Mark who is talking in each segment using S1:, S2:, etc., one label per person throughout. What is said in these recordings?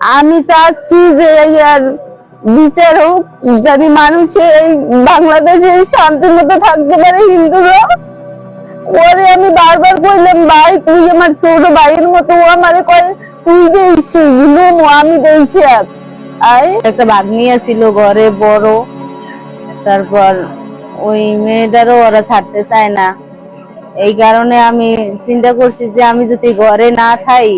S1: আমি চাচ্ছি যে আর বিচার হোক, যদি মানুষে এই বাংলাদেশে শান্তির মতো থাকতে পারে হিন্দুরা। ওরে আমি বারবার কইলাম, ভাই, তুই আমার ছোট ভাইয়ের মতো, ও আমারে কয়, তুই দেইস ইলুম আমি দেইছি আই, একটা ভাগ্নি ছিল ঘরে, বড়। তারপর ওই মেয়েটারও ওরা ছাড়তে চায় না। এই কারণে আমি চিন্তা করছি যে আমি যদি ঘরে না থাই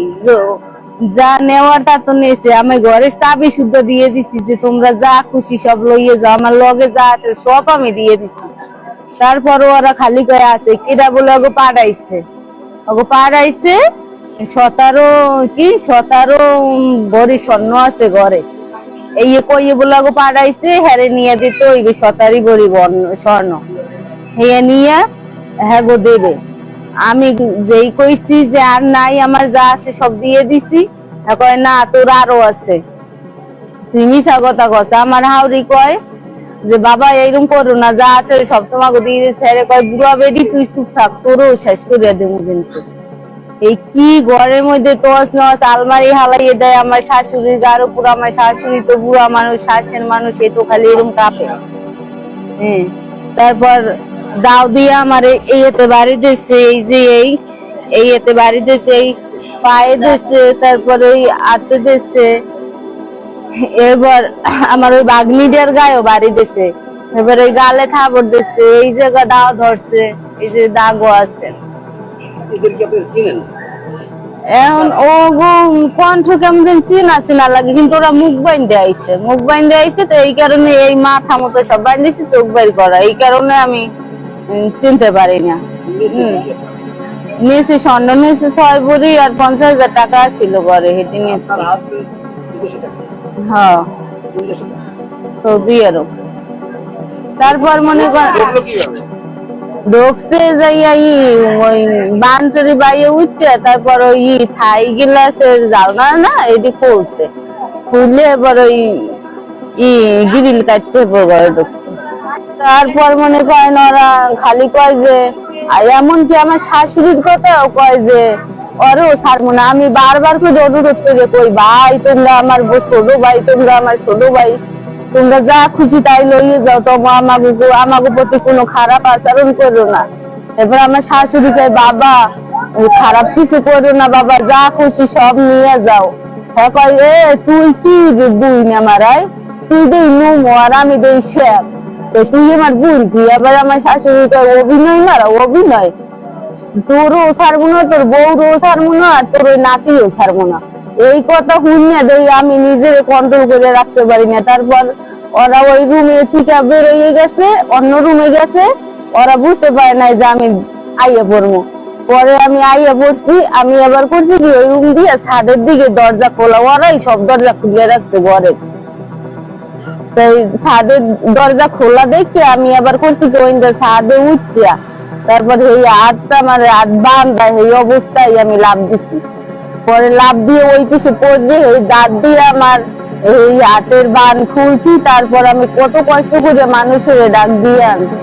S1: যো- নেওয়াটা তো নেছে, আমি ঘরের চাবি শুদ্ধ দিয়ে দিছি যে তোমরা যা খুশি সব লইয়ে যাও, আমার লগে যা আছে সব আমি দিয়ে দিছি। তারপর ওরা খালি কয়ে আছে কেটা বলে ওগো পাঠাইছে ওগো পাঠাইছে সতেরো, কি সতেরো ভরি স্বর্ণ আছে ঘরে। এই কইয়ে বলে ওগো পাঠাইছে হ্যারে নিয়ে দিতে হইবে সতারি ভরি বর্ণ- স্বর্ণ। হেয়ে নিয়ে হ্যাঁ গো দেবে। আমি যেই কইছি যে আর নাই, আমার যা আছে সব দিয়ে দিছি। কয়, না, তোর আরও আছে। তুই মিশা কথা কস, আমার হাউরি কয় যে, বাবা, এইরকম করো না, যা আছে সব তোমাকে দিয়ে দিচ্ছে আরে কয়, বুড়া বেডি তুই চুপ থাক, তোরও শেষ করিয়া দেবো কিন্তু। এই কি ঘরের মধ্যে তোস নস, আলমারি হালাইয়ে দেয় আমার শাশুড়ির গার উপর আমার শাশুড়ি তো বুড়া মানুষ শাশের মানুষ, এ তো খালি এরকম কাঁপে। হ্যাঁ তারপর দাও দিয়ে আমার এই- এতে বাড়ি দিয়েছে এই যে এই এই এতে বাড়ি দিয়েছে এই পায়ে দিয়েছে তারপর ওই হাতে দিয়েছে এবার আমার ওই বাগনিটার গায়েও বাড়ি দিয়েছে এবার গালে থাবর দিয়েছে এই জায়গা দাও ধরছে এই যে দাগও আছে। এখন ও কণ্ঠ কেমন যেন চিনা চিনা লাগে কিন্তু ওরা মুখ বাইন্দে আইছে। মুখ বাইন্দে আইছে তো এই কারণে এই মাথা মতো সব বাইন্দেছি চোখ বাইর করা। এই কারণে আমি চিনতে পারি না। নিয়েছি স্বর্ণ নিয়েছি ছয় ভরি আর পঞ্চাশ হাজার টাকা ছিল ঘরে হেঁটে নিয়েছি। হ্যাঁ? সৌদি আরব তারপর মনে কর
S2: দেখল কীভাবে?
S1: ঢুকছে যাইয়া ই ওই বানটরি বাইয়ে উঠছে তারপর ওই থাই গিলাসের জালনা না এটি খুলছে। খুললে এবার ওই ই গিরিল কাটতে ঘরে ঢুকছে। তারপর মনে করেন ওরা খালি কয় যে, আর এমনকি আমার শাশুড়ির কথাও কয় যে ওরও ছাড়বো না, আমি বারবার করে অনুরোধ করে কই, ভাই, তোমরা আমার ছোট ভাই, তোমরা আমার ছোট ভাই, তোমরা যা খুশি তাই লইয়ে যাও তোমার আমাকে আমাকে প্রতি কোনো খারাপ আচরণ করো না। এবার আমার শাশুড়ি কয়, বাবা খারাপ কিছু করো না, বাবা, যা খুশি সব নিয়ে যাও। হ্যাঁ কয়, এ, তুই কি বুই না মারাই তুই দেই নুমো আর আমি দেই শেপ তো তুই আমার বোন কি এবার আমার শাশুড়ি কয় অভিনয় মারা অভিনয়? তোরও ছাড়বো না, তোর বউরও ছাড়বো না, আর তোর ওই নাতিও ছাড়বো না। এই কথা শুনিয়ে দেই, আমি নিজের কন্ট্রোল করে রাখতে পারি না। তারপর ওরা ওই রুমে থেকে বেরোয় গেছে, অন্য রুমে গেছে, ওরা বুঝতে পারে নাই যে আমি আইয়া পড়ব। পরে আমি আইয়া পড়ছি, আমি আবার করছি কি, ওই রুম দিয়ে ছাদের দিকে দরজা খোলা, ওরাই সব দরজা খুলে রাখছে ঘরের তো ছাদের দরজা খোলা দেখে আমি আবার করছি কি, ওই ছাদে উঠিয়া তারপর এই হাতটা আমার হাত বান্ধা, এই অবস্থায় আমি লাভ দিছি। পরে লাভ দিয়ে ওই পিছে পড়লে এই দাঁত দিয়ে আমার এই হাতের বান খুলছি, তারপর আমি কত কষ্ট করে মানুষের ডাক দিয়ে আনছি।